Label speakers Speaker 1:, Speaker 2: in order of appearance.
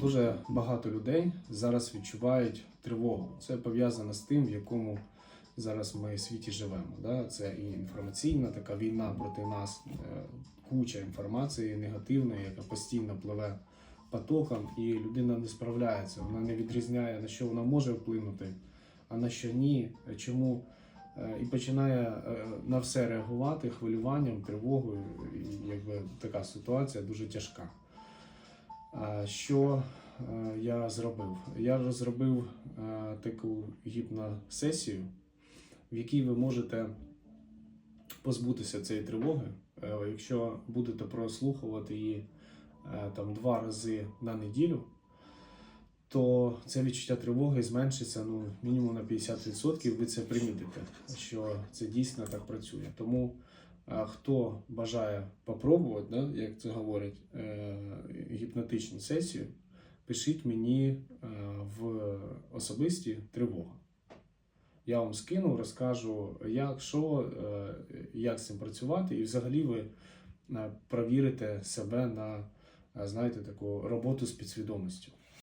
Speaker 1: Дуже багато людей зараз відчувають тривогу. Це пов'язано з тим, в якому зараз ми світі живемо. Це і інформаційна така війна проти нас, е, куча інформації негативної, яка постійно пливе потоком, і людина не справляється. Вона не відрізняє, на що вона може вплинути, а на що ні. Чому Е, і починає е, на все реагувати хвилюванням, тривогою. І якби така ситуація дуже тяжка. Що е, я зробив? Я розробив е, таку гіпносесію, в якій ви можете позбутися цієї тривоги, Е, якщо будете прослухувати її там два рази на неділю. То це відчуття тривоги зменшиться ну, мінімум на 50%. Ви це примітите, що це дійсно так працює. Тому хто бажає попробувати, да, як це говорять, е, гіпнотичну сесію, пишіть мені е, в особисті тривога. Я вам скину, розкажу, як, що, е, як з цим працювати, і взагалі ви провірите себе на, знаєте, таку роботу з підсвідомістю.